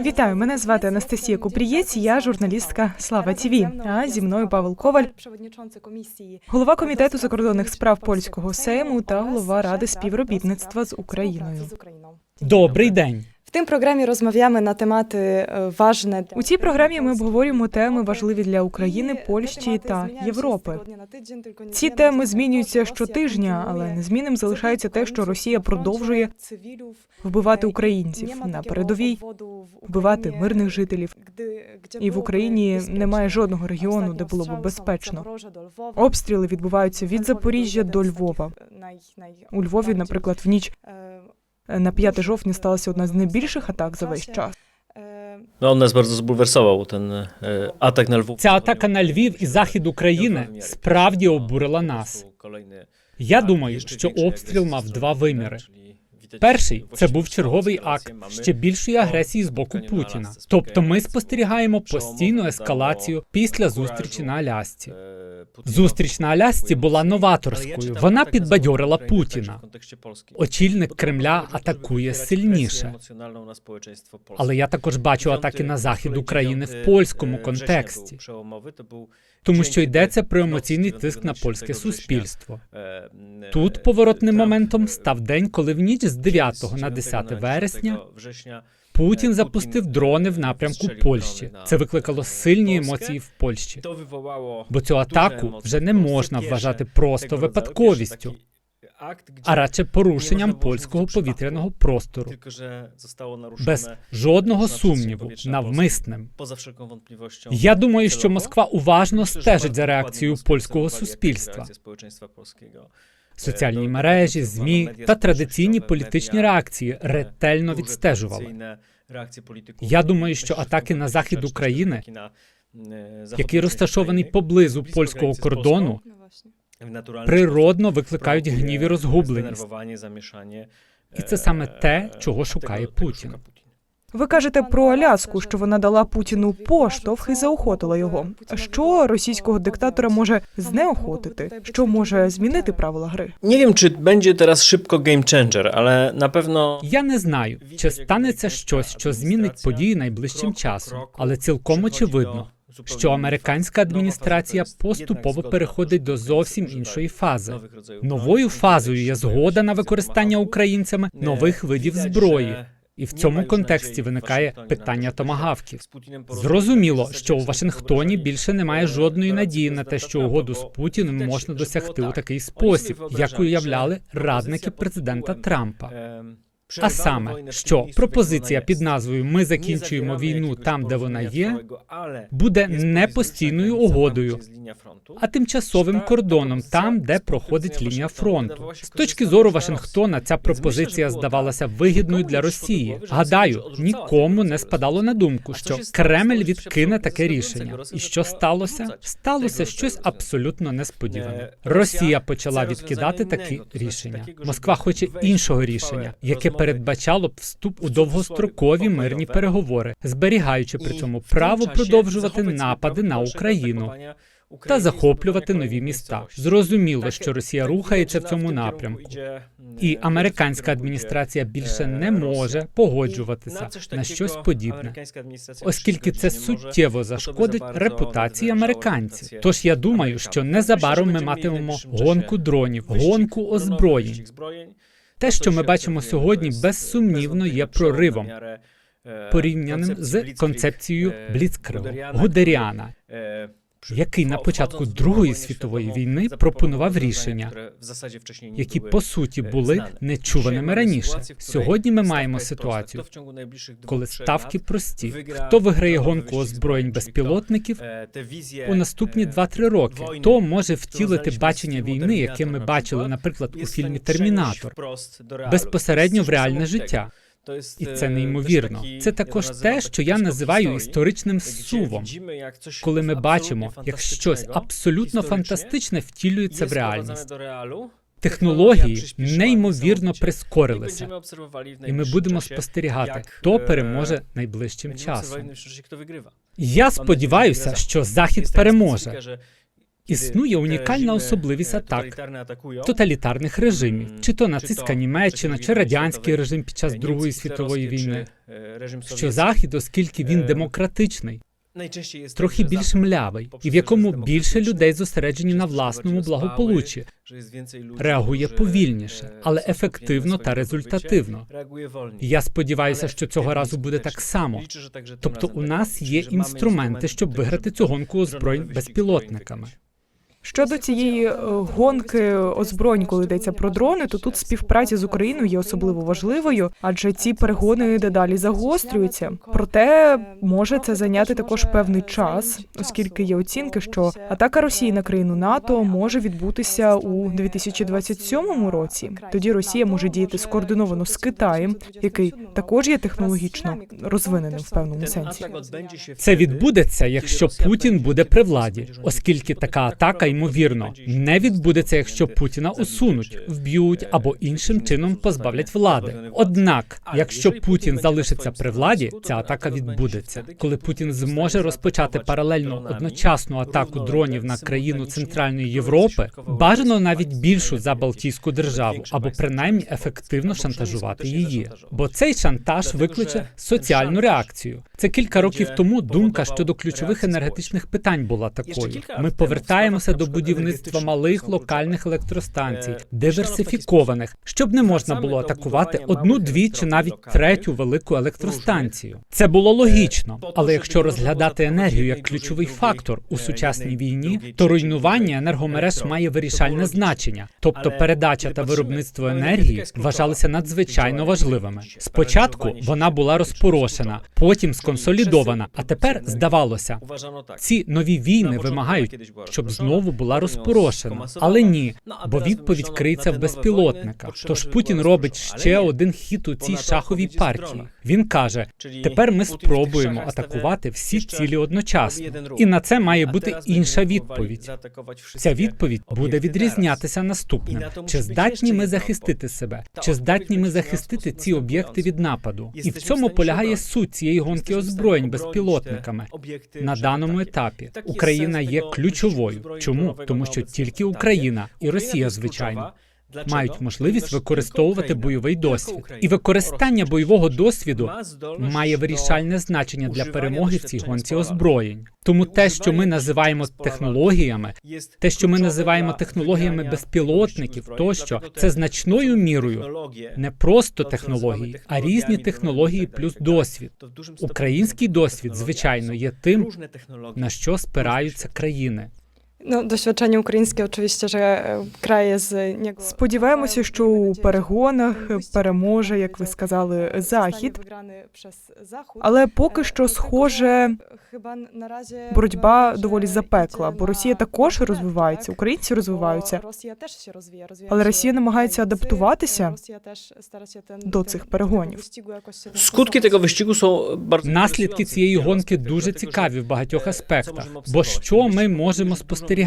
Вітаю, мене звати Анастасія Купрієць. Я журналістка Слава ТІВІ. А зі мною Павел Коваль, голова комітету закордонних справ польського сейму та голова ради співробітництва з Україною. Добрий день. В тим програмі розмовляємо на темати е, важне У цій програмі ми обговорюємо теми важливі для України, Польщі та Європи. Ці теми змінюються щотижня, але незмінним залишається те, що Росія продовжує вбивати українців на передовій, вбивати мирних жителів. І в Україні немає жодного регіону, де було б безпечно. Обстріли відбуваються від Запоріжжя до Львова. У Львові, наприклад, в ніч на 5 жовтня сталася одна з найбільших атак за весь час. No, on nas bardzo zbulwersował, ten e, atak na Lwów. Ця атака на Львів і захід України справді обурила нас. Я думаю, що обстріл мав два виміри. Перший це був черговий акт ще більшої агресії з боку Путіна. Тобто, ми спостерігаємо постійну ескалацію після зустрічі на Алясці. Зустріч на Алясці була новаторською. Вона підбадьорила Путіна. Очільник Кремля атакує сильніше. Але я також бачу атаки на захід України в польському контексті, тому що йдеться про емоційний тиск на польське суспільство. Тут поворотним моментом став день, коли в ніч з 9 на 10 вересня Путін запустив дрони в напрямку Польщі. Це викликало сильні емоції в Польщі. Бо цю атаку вже не можна вважати просто випадковістю, а радше порушенням польського повітряного простору. Без жодного сумніву, навмисним. Я думаю, що Москва уважно стежить за реакцією польського суспільства. Соціальні мережі, змі та традиційні політичні реакції ретельно відстежували. Я думаю, що атаки на захід України, який розташований поблизу польського кордону, природно викликають гнів і розгубленість. І це саме те, чого шукає Путін. Ви кажете про Аляску, що вона дала Путіну поштовх і заохотила його. Що російського диктатора може знеохотити? Що може змінити правила гри? Nie wiem, teraz szybko game changer, ale na pewno Я не знаю, чи станеться щось, що змінить події найближчим часом, але цілком очевидно, що американська адміністрація поступово переходить до зовсім іншої фази. Новою фазою є згода на використання українцями нових видів зброї. І в цьому контексті виникає питання томагавків. Зрозуміло, що у Вашингтоні більше немає жодної надії на те, що угоду з Путіним можна досягти у такий спосіб, як уявляли радники президента Трампа. А саме, що пропозиція під назвою Ми закінчуємо війну там, де вона є, буде не постійною угодою, а тимчасовим кордоном там, де проходить лінія фронту. З точки зору Вашингтона, ця пропозиція здавалася вигідною для Росії. Гадаю, нікому не спадало на думку, що Кремль відкине таке рішення. І що сталося? Сталося щось абсолютно несподіване. Росія почала відкидати такі рішення. Москва хоче іншого рішення, яке передбачало б вступ у довгострокові мирні переговори, зберігаючи при цьому право продовжувати напади на Україну та захоплювати нові міста. Зрозуміло, що Росія рухається в цьому напрямку, і американська адміністрація більше не може погоджуватися на щось подібне, оскільки це суттєво зашкодить репутації американців. Тож я думаю, що незабаром ми матимемо гонку дронів, гонку озброєнь. Те, що ми бачимо сьогодні, безсумнівно є проривом, порівняним з концепцією Бліцкригу. Гудеріана, який на початку Другої світової війни пропонував рішення, які по суті були нечуваними раніше. Сьогодні ми маємо ситуацію, коли ставки прості. Хто виграє гонку озброєнь безпілотників у наступні 2-3 роки? Хто може втілити бачення війни, яке ми бачили, наприклад, у фільмі Термінатор, безпосередньо в реальне життя? І це неймовірно. Це також те, що я називаю історичним сувом, коли ми бачимо, як щось абсолютно фантастичне втілюється в реальність. Технології неймовірно прискорилися, і ми будемо спостерігати, хто переможе найближчим часом. Я сподіваюся, що Захід переможе. Існує унікальна особливість атак. тоталітарних режимів, чи то нацистська Німеччина, чи радянський режим під час Другої світової війни. Що захід, оскільки він Е, демократичний, трохи більш млявий, і в якому більше людей зосереджені на власному благополуччі, реагує повільніше, але ефективно та результативно. Я сподіваюся, що цього разу буде так само. Тобто, у нас є інструменти, щоб виграти цю гонку озброєнь безпілотниками. Щодо цієї е, гонки озброєнь, коли йдеться про дрони, то тут співпраця з Україною є особливо важливою, адже ці перегони дедалі загострюються. Проте може це зайняти також певний час, оскільки є оцінки, що атака Росії на країну НАТО може відбутися у 2027 році. Тоді Росія може діяти скоординовано з Китаєм, який також є технологічно розвиненим в певному сенсі. Це відбудеться, якщо Путін буде при владі, оскільки така атака ймовірно не відбудеться, якщо Путіна усунуть, вб'ють або іншим чином позбавлять влади. Однак, якщо Путін залишиться при владі, ця атака відбудеться. Коли Путін зможе розпочати паралельно одночасну атаку дронів на країну Центральної Європи, бажано навіть більшу за Балтійську державу, або принаймні ефективно шантажувати її. Бо цей шантаж викличе соціальну реакцію. Це кілька років тому думка щодо ключових енергетичних питань була такою. Ми повертаємося до будівництва малих локальних електростанцій, диверсифікованих, щоб не можна було атакувати одну, дві чи навіть третю велику електростанцію. Це було логічно, але якщо розглядати енергію як ключовий фактор у сучасній війні, то руйнування енергомереж має вирішальне значення, тобто передача та виробництво енергії вважалися надзвичайно важливими. Спочатку вона була розпорошена, потім сконсолідована. А тепер здавалося, ці нові війни вимагають, щоб знову була розпорошена. Але ні, бо відповідь криється в безпілотниках. Тож Путін робить ще один хід у цій шаховій партії. Він каже: тепер ми спробуємо атакувати всі цілі одночасно, і на це має бути інша відповідь. Ця відповідь буде відрізнятися наступним: чи здатні ми захистити себе, чи здатні ми захистити ці об'єкти від нападу? І в цьому полягає суть цієї гонки озброєнь безпілотниками. На даному етапі Україна є ключовою. Чому? Тому що тільки Україна і Росія, звичайно, мають можливість використовувати бойовий досвід, і використання бойового досвіду має вирішальне значення для перемоги в цій гонці озброєнь. Тому те, що ми називаємо технологіями, те, що ми називаємо технологіями безпілотників, тощо це значною мірою не просто технології, а різні технології плюс досвід. Український досвід, звичайно, є тим, на що спираються країни. No, doświadczenie ukraińskie oczywiście, że kraje z niego... Сподіваємося, що у перегонах переможе, як ви сказали, захід. Але поки що, схоже, боротьба доволі запекла, бо Росія також розвивається, українці розвиваються. Але Росія намагається адаптуватися до цих перегонів. Skutki tego wyścigu Наслідки цієї гонки дуже цікаві в багатьох аспектах. Бо що ми можемо спостерігати?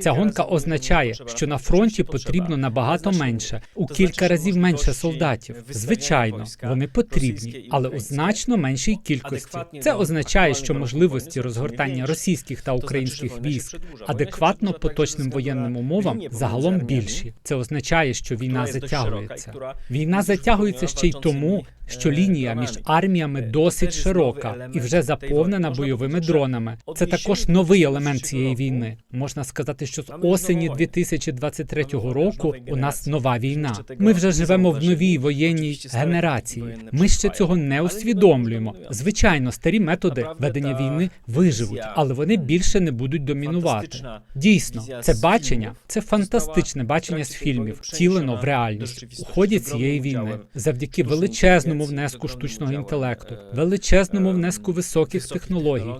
Ця гонка означає, що на фронті потрібно набагато менше, у кілька разів менше солдатів. Звичайно, вони потрібні, але у значно меншій кількості. Це означає, що можливості розгортання російських та українських військ адекватно поточним воєнним умовам загалом більші. Це означає, що війна затягується. Війна затягується ще й тому, що лінія між арміями досить широка і вже заповнена бойовими дронами. Це також новий елемент цієї війни. Можна сказати, що з осені 2023 року у нас нова війна. Ми вже живемо в новій воєнній генерації. Ми ще цього не усвідомлюємо. Звичайно, старі методи ведення війни виживуть, але вони більше не будуть домінувати. Дійсно, це бачення, це фантастичне бачення з фільмів, втілено в реальність у ході цієї війни, завдяки величезному внеску штучного інтелекту, величезному внеску високих технологій,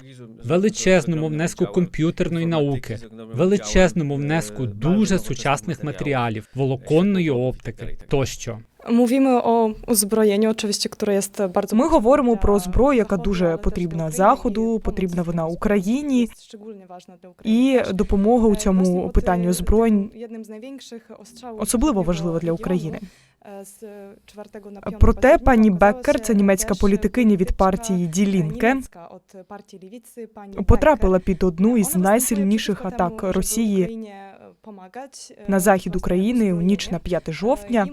величезному внеску комп'ютерної науки, величезному внеску дуже сучасних матеріалів, волоконної оптики тощо. Mówimy o uzbrojeniu, oczywiście, które jest bardzo Ми говоримо про зброю, яка дуже потрібна заходу, потрібна вона Україні, і допомога у цьому от, питанню озброєнь одним з найбільших острałów особливо важлива для України. Проте пані Беккер, це німецька політикиня від партії Die Linke, потрапила під одну із найсильніших атак Росії на захід України у ніч на 5 жовтня.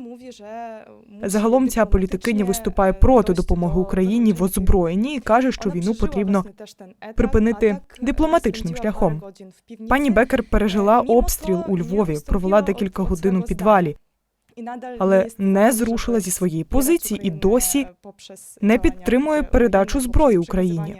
Загалом ця політикиня виступає проти допомоги Україні в озброєнні і каже, що війну потрібно припинити дипломатичним шляхом. Пані Бекер пережила обстріл у Львові, провела декілька годин у підвалі, але не зрушила зі своєї позиції і досі не підтримує передачу зброї Україні.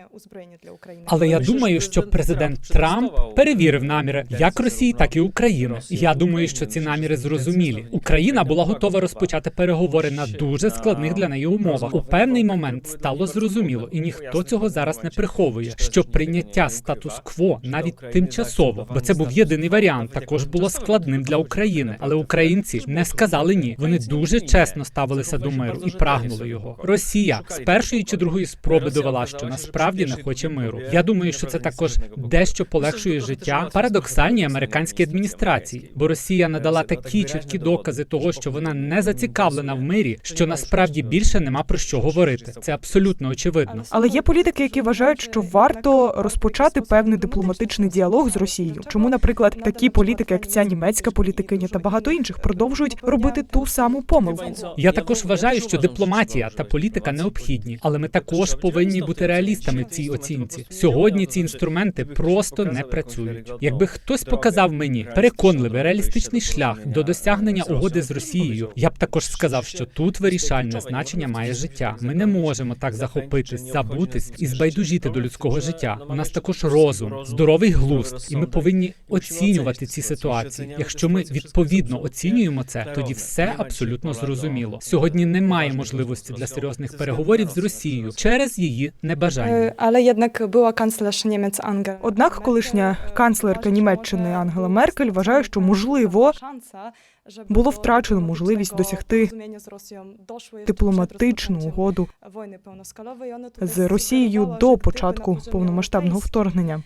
Але я думаю, що президент Трамп перевірив наміри як Росії, так і України. Я думаю, що ці наміри зрозумілі. Україна була готова розпочати переговори на дуже складних для неї умовах. У певний момент стало зрозуміло, і ніхто цього зараз не приховує. Що прийняття статус-кво навіть тимчасово, бо це був єдиний варіант, також було складним для України. Але українці не сказали ні. Вони дуже чесно ставилися до миру і прагнули його. Росія з першої чи другої спроби довела, що насправді не хоче миру. Я думаю, що це також дещо полегшує життя парадоксальній американській адміністрації, бо Росія надала такі чіткі докази того, що вона не зацікавлена в мирі, що насправді більше нема про що говорити. Це абсолютно очевидно. Але є політики, які вважають, що варто розпочати певний дипломатичний діалог з Росією. Чому, наприклад, такі політики, як ця німецька політикиня та багато інших, продовжують робити ту саму помилку. Я також вважаю, що дипломатія та політика необхідні, але ми також повинні бути реалістами в цій оцінці. Сьогодні ці інструменти просто не працюють. Якби хтось показав мені переконливий реалістичний шлях до досягнення угоди з Росією, я б також сказав, що тут вирішальне значення має життя. Ми не можемо так захопитись, забутись і збайдужіти до людського життя. У нас також розум, здоровий глузд, і ми повинні оцінювати ці ситуації. Якщо ми відповідно оцінюємо це, тоді все абсолютно зрозуміло. Сьогодні немає можливості для серйозних переговорів з Росією через її небажання. Але єднак була канцлерша німець Niemiec Однак колишня канцлерка Німеччини Ангела Меркель вважає, що можливо було втрачено можливість досягти дипломатичну угоду з Росією до початку повномасштабного вторгнення.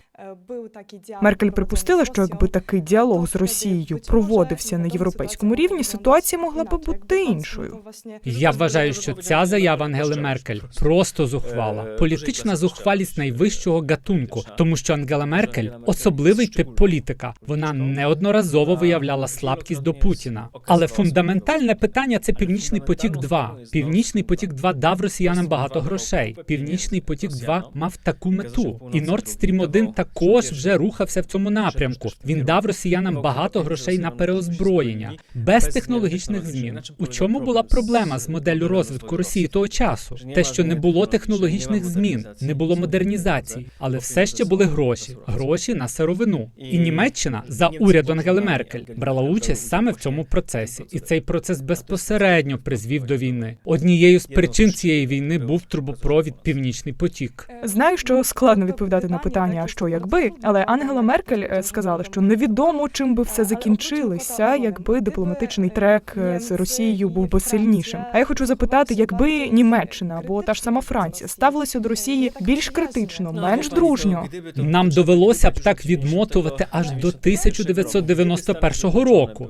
Меркель припустила, що якби такий діалог з Росією проводився на європейському рівні, ситуація могла би бути іншою. Я вважаю, що ця заява Ангели Меркель просто зухвала. Політична зухвалість найвищого гатунку, тому що Ангела Меркель особливий тип політика. Вона неодноразово виявляла слабкість до Путіна. Але фундаментальне питання це Північний потік. 2 Північний потік 2 дав росіянам багато грошей. Північний потік 2 мав таку мету, і Nord Stream 1 також вже рухався в цьому напрямку. Він дав росіянам багато грошей на переозброєння без технологічних змін. У чому була проблема з моделлю розвитку Росії того часу? Те, що не було технологічних змін, не було модернізації, але все ще були гроші, гроші на сировину. І Німеччина за уряду Ангели Меркель брала участь саме в цьому процесі, і цей процес безпосередньо призвів до війни. Однією з причин цієї війни був трубопровід Північний потік. Знаю, що складно відповідати на питання, що якби, але Ангела Меркель е, сказала, що невідомо чим би все закінчилося, якби дипломатичний трек е, з Росією був би сильнішим. А я хочу запитати, якби Німеччина або та ж сама Франція ставилися до Росії більш критично, менш дружньо. Нам довелося б так відмотувати аж до 1991 року.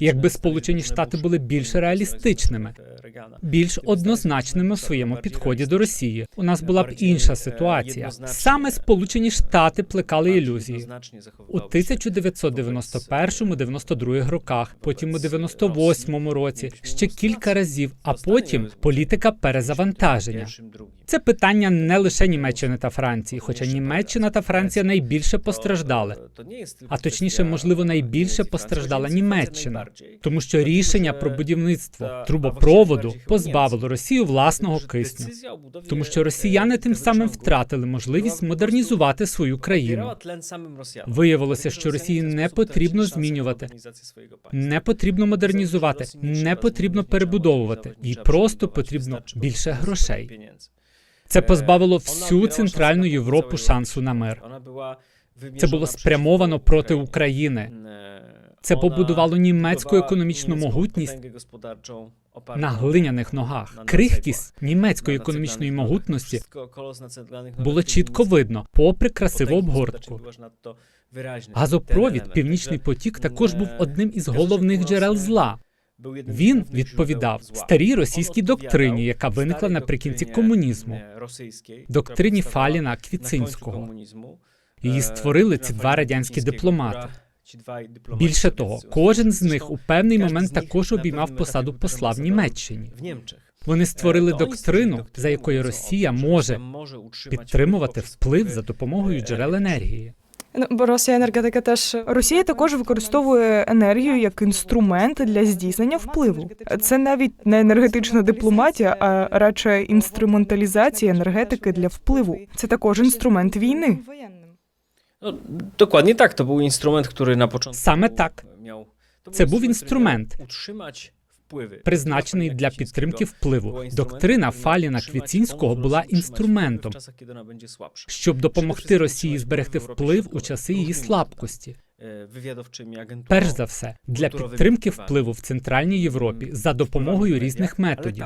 Якби Сполучені Штати були більш реалістичними, більш однозначними в своєму підході до Росії, у нас була б інша ситуація. Саме Сполучені Штати плекали ілюзії. у 1991-92 роках, потім у 98-му році, ще кілька разів, а потім політика перезавантаження. Це питання не лише Німеччини та Франції, хоча Німеччина та Франція найбільше постраждали. А точніше, можливо, найбільше постраждала Німеччина, тому що рішення про будівництво трубопроводу позбавило Росію власного кисню, тому що росіяни тим самим втратили можливість модернізувати свою країну. Виявилося, що Росії не потрібно змінювати, не потрібно модернізувати, не потрібно перебудовувати, їй просто потрібно більше грошей. Це позбавило всю центральну Європу шансу на мир. Це було спрямовано проти України. Це побудувало німецьку економічну могутність на глиняних ногах. Крихкість німецької економічної могутності було чітко видно, попри красиву обгортку. Газопровід Північний потік також був одним із головних джерел зла. Він відповідав старій російській доктрині, яка виникла наприкінці комунізму, доктрині Фаліна Квіцинського. Її створили ці два радянські дипломати. Більше того, кожен з них у певний момент також обіймав посаду посла в Німеччині. Вони створили доктрину, за якою Росія може підтримувати вплив за допомогою джерел енергії. Ну, бо Росія енергетика теж Росія також використовує енергію як інструмент для здійснення впливу. Це навіть не енергетична дипломатія, а радше інструменталізація енергетики для впливу. Це також інструмент війни. No, dokładnie tak, to był instrument, który na początku Same tak. miał. To Це був który інструмент, miał utrzymać wpływy. призначений для підтримки впливу. Доктрина Фаліна Квіцинського була інструментом, щоб допомогти Росії зберегти вплив у часи її слабкості. Wywiadowczymi. Перш за все, для підтримки впливу в Центральній Європі за допомогою різних методів: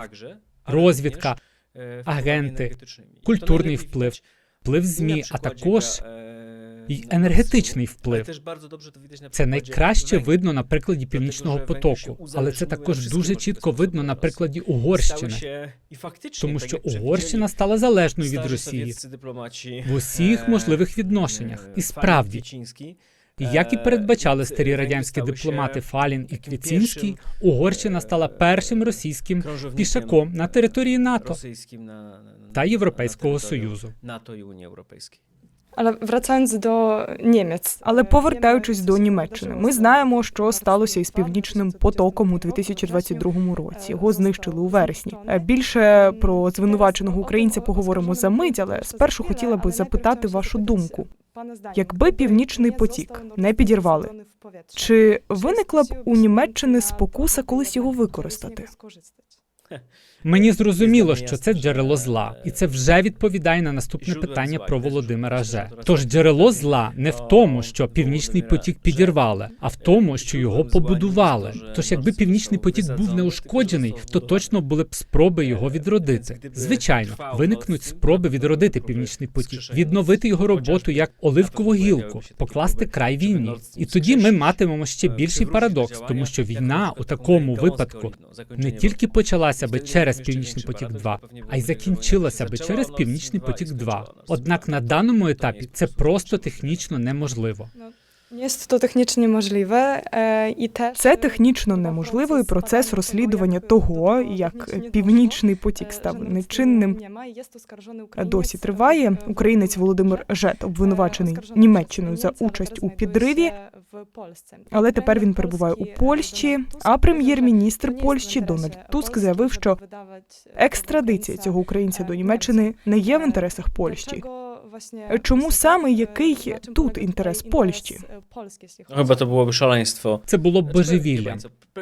розвідка, e, агенти, культурний вплив, вплив ЗМІ, а також і енергетичний вплив. Це найкраще видно на прикладі північного потоку, але це також дуже чітко видно на прикладі Угорщини, тому що Угорщина стала залежною від Росії в усіх e, можливих відношеннях. e, І справді, як і передбачали старі радянські дипломати Фалін і першим, Угорщина стала першим російським пішаком на території НАТО та Європейського Союзу. НАТО і. Але врацаючи до Німець, Але повертаючись до Німеччини, ми знаємо, що сталося із північним потоком у 2022 році. Його знищили у вересні. Е, Більше про звинуваченого українця поговоримо за мить, але спершу хотіла би запитати вашу думку. Якби північний потік не підірвали, Чи виникла б у Німеччини спокуса колись його використати? Мені зрозуміло, що це джерело зла, і це вже відповідає на наступне питання про Володимира Же. Тож джерело зла не в тому, що північний потік підірвали, а в тому, що його побудували. Тож, якби північний потік був неушкоджений, то точно були б спроби його відродити. Звичайно, виникнуть спроби відродити північний потік, відновити його роботу як оливкову гілку, покласти край війні. І тоді ми матимемо ще більший парадокс, тому що війна у такому випадку не тільки почалася би через Північний потік 2 а й закінчилася би через Північний потік 2 Однак на даному етапі це просто технічно неможливо. Jest to technicznie możliwe e, i też Це технічно неможливий процес розслідування того, як північний потік став нечинним. Досі триває. Українець Володимир Жет обвинувачений Німеччиною за участь у підриві, але тепер він перебуває у Польщі. А прем'єр-міністр Польщі Дональд Туск заявив, що екстрадиція цього українця до Німеччини не є в інтересах Польщі. Чому саме який тут інтерес Польщі? No, chyba було б шаленство? Це було б божевілля.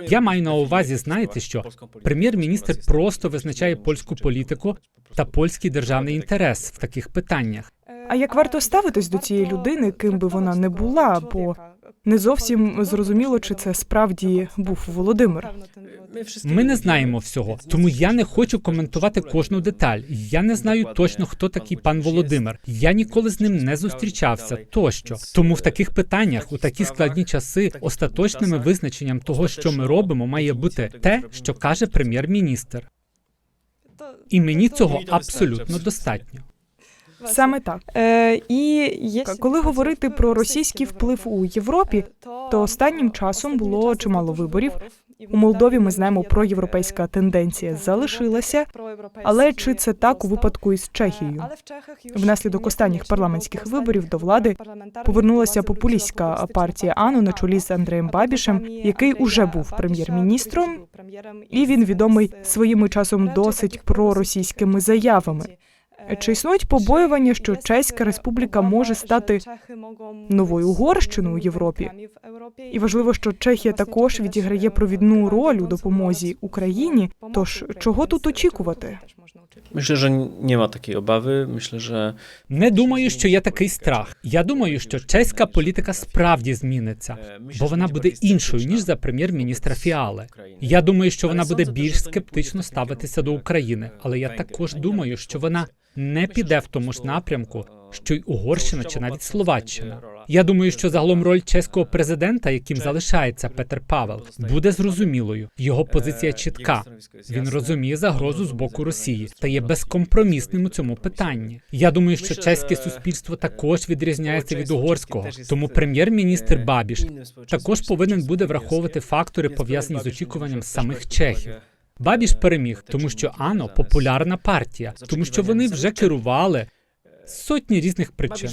Я маю на увазі, знаєте що? Прем'єр-міністр просто визначає польську політику та польський державний інтерес в таких питаннях. А як варто ставитись до цієї людини, ким би вона не була, бо не зовсім зрозуміло, чи це справді був Володимир. Ми не знаємо всього, тому я не хочу коментувати кожну деталь. Я не знаю точно, хто такий пан Володимир. Я ніколи з ним не зустрічався тощо. Тому в таких питаннях, у такі складні часи, остаточним визначенням того, що ми робимо, має бути те, що каже прем'єр-міністр. І мені цього абсолютно достатньо. Саме так. Е, і є Коли говорити про російський вплив у Європі, то останнім часом було чимало виборів. У Молдові ми знаємо, проєвропейська тенденція залишилася. Але чи це так у випадку із Чехією? Внаслідок останніх парламентських виборів до влади повернулася популістська партія АНУ на чолі з Андреєм Бабішем, який уже був прем'єр-міністром, і він відомий своїми часом досить проросійськими заявами. Чи існують побоювання, що Чеська Республіка може стати новою Угорщиною у Європі? І важливо, що Чехія також відіграє провідну роль у допомозі Україні. Тож чого тут очікувати? Myślę, że nie ma takiej obawy. Myślę, że Не думаю, що є такий страх. Я думаю, що чеська політика справді зміниться, бо вона буде іншою ніж за прем'єр-міністра Фіали. Я думаю, що вона буде більш скептично ставитися до України, але я також думаю, що вона не піде в тому ж напрямку, що й Угорщина чи навіть Словаччина. Я думаю, що загалом роль чеського президента, яким залишається Петер Павел, буде зрозумілою. Його позиція чітка. Він розуміє загрозу з боку Росії та є безкомпромісним у цьому питанні. Я думаю, що чеське суспільство також відрізняється від угорського, тому прем'єр-міністр Бабіш також повинен буде враховувати фактори пов'язані з очікуванням самих чехів. Бабіш переміг, тому що ANO – популярна партія, тому що вони вже керували сотні різних причин.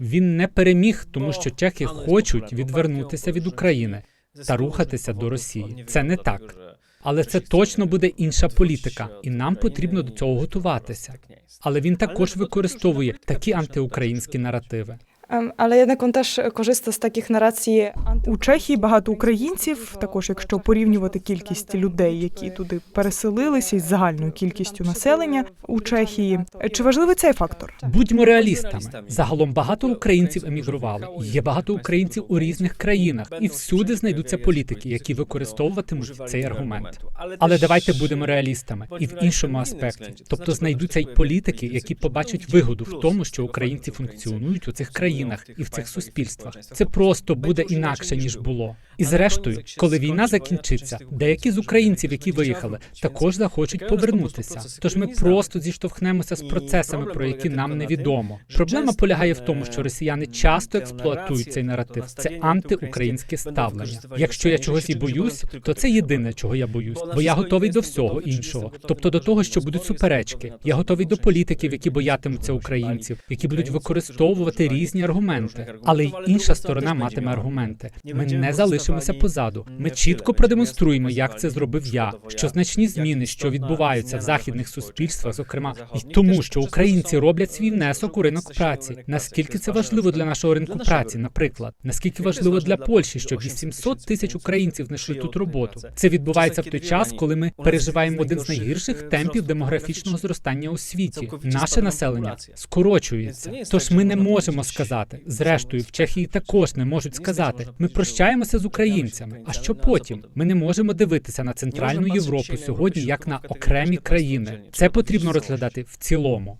Він не переміг, тому що чехи хочуть відвернутися від України та рухатися до Росії. Це не так. Але це точно буде інша політика, і нам потрібно до цього готуватися. Але він також використовує такі антиукраїнські наративи. Ем, Але jednak on теж korzysta з таких нарацій У Чехії багато українців. Також, якщо порівнювати кількість людей, які туди переселилися із загальною кількістю населення у Чехії, чи важливий цей фактор? Будьмо реалістами. Загалом багато українців емігрували. Є багато українців у різних країнах, і всюди знайдуться політики, які використовуватимуть цей аргумент. Але давайте будемо реалістами і в іншому аспекті. Тобто знайдуться й політики, які побачать вигоду в тому, що українці функціонують у цих країнах і в цих суспільствах. Це просто буде інакше ніж було. І зрештою, коли війна закінчиться, деякі з українців, які виїхали, також захочуть повернутися. Тож ми просто зіштовхнемося з процесами, про які нам невідомо. Проблема полягає в тому, що росіяни часто експлуатують цей наратив. Це антиукраїнське ставлення. Якщо я чогось і боюсь, то це єдине, чого я боюсь, бо я готовий до всього іншого, тобто до того, що будуть суперечки. Я готовий до політиків, які боятимуться українців, які будуть використовувати різні аргументи. Але й інша сторона матиме аргументи. Ми не залишимося позаду. Ми чітко продемонструємо, як це зробив я. Що значні зміни, що відбуваються в західних суспільствах, зокрема і тому, що українці роблять свій внесок у ринок праці. Наскільки це важливо для нашого ринку праці, наприклад, наскільки важливо для Польщі, що 800 тисяч українців знайшли тут роботу. Це відбувається в той час, коли ми переживаємо один з найгірших темпів демографічного зростання у світі. Наше населення скорочується. Тож ми не можемо сказати. Зрештою, в Чехії також не можуть сказати. Ми прощаємося з українцями. А що потім? Ми не можемо дивитися на центральну Європу сьогодні як на окремі країни. Це потрібно розглядати в цілому.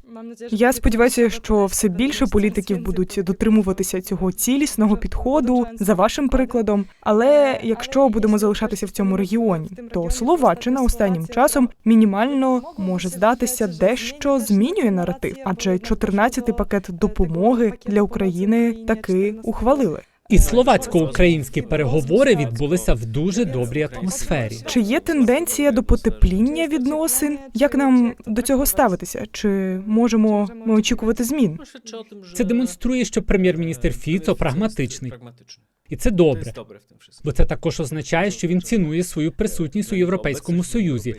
Я сподіваюся, що все більше політиків будуть дотримуватися цього цілісного підходу за вашим прикладом. Але якщо будемо залишатися в цьому регіоні, то Словаччина останнім часом мінімально може здатися дещо змінює наратив, адже 14-й пакет допомоги для України таки ухвалили. І словацько-українські переговори відбулися в дуже добрій атмосфері. Чи є тенденція до потепління відносин? Як нам до цього ставитися? Чи можемо ми очікувати змін? Це демонструє, що прем'єр-міністр Фіцо прагматичний, і це добре. Бо це також означає, що він цінує свою присутність у Європейському Союзі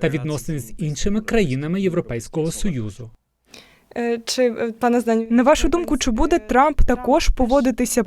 та відносини з іншими країнами Європейського союзу. Е, Чи е, пане зданню На вашу думку, чи буде Трамп також поводитися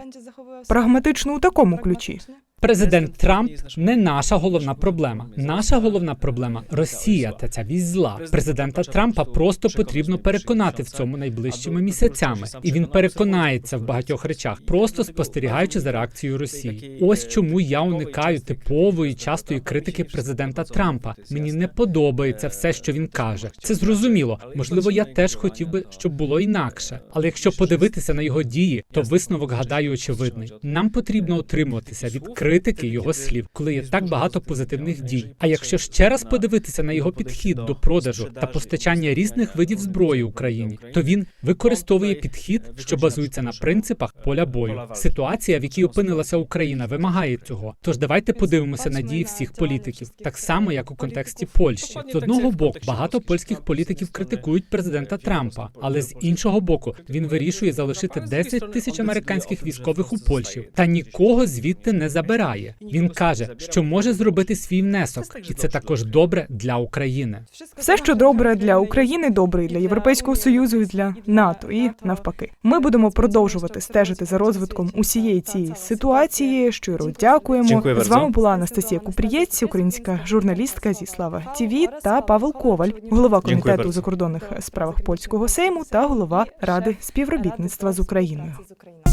прагматично у такому ключі? Президент Трамп не наша головна проблема. Наша головна проблема Росія та ця вісь зла. Президента Трампа просто потрібно переконати в цьому найближчими місяцями, і він переконається в багатьох речах, просто спостерігаючи за реакцією Росії. Ось чому я уникаю типової частої критики президента Трампа. Мені не подобається все, що він каже. Це зрозуміло. Можливо, я теж хотів би, щоб було інакше. Але якщо подивитися на його дії, то висновок гадаю очевидний. Нам потрібно утримуватися від критики його слів, коли є так багато позитивних дій. А якщо ще раз подивитися на його підхід до продажу та постачання різних видів зброї Україні, то він використовує підхід, що базується на принципах поля бою. Ситуація, в якій опинилася Україна, вимагає цього. Тож давайте подивимося на дії всіх політиків, так само як у контексті Польщі. З одного боку, багато польських політиків критикують президента Трампа, але з іншого боку, він вирішує залишити 10 тисяч американських військових у Польщі та нікого звідти не забирає. Він каже, що може зробити свій внесок, і це також добре для України. Все, що добре для України, добре і для Європейського союзу, і для НАТО, і навпаки. Ми будемо продовжувати стежити за розвитком усієї цієї ситуації. Щиро дякуємо. Дякую З вами була Анастасія Купрієць, українська журналістка зі Слава ТІВІ та Павел Коваль, голова комітету у закордонних справах польського сейму та голова ради співробітництва з Україною. з Україною.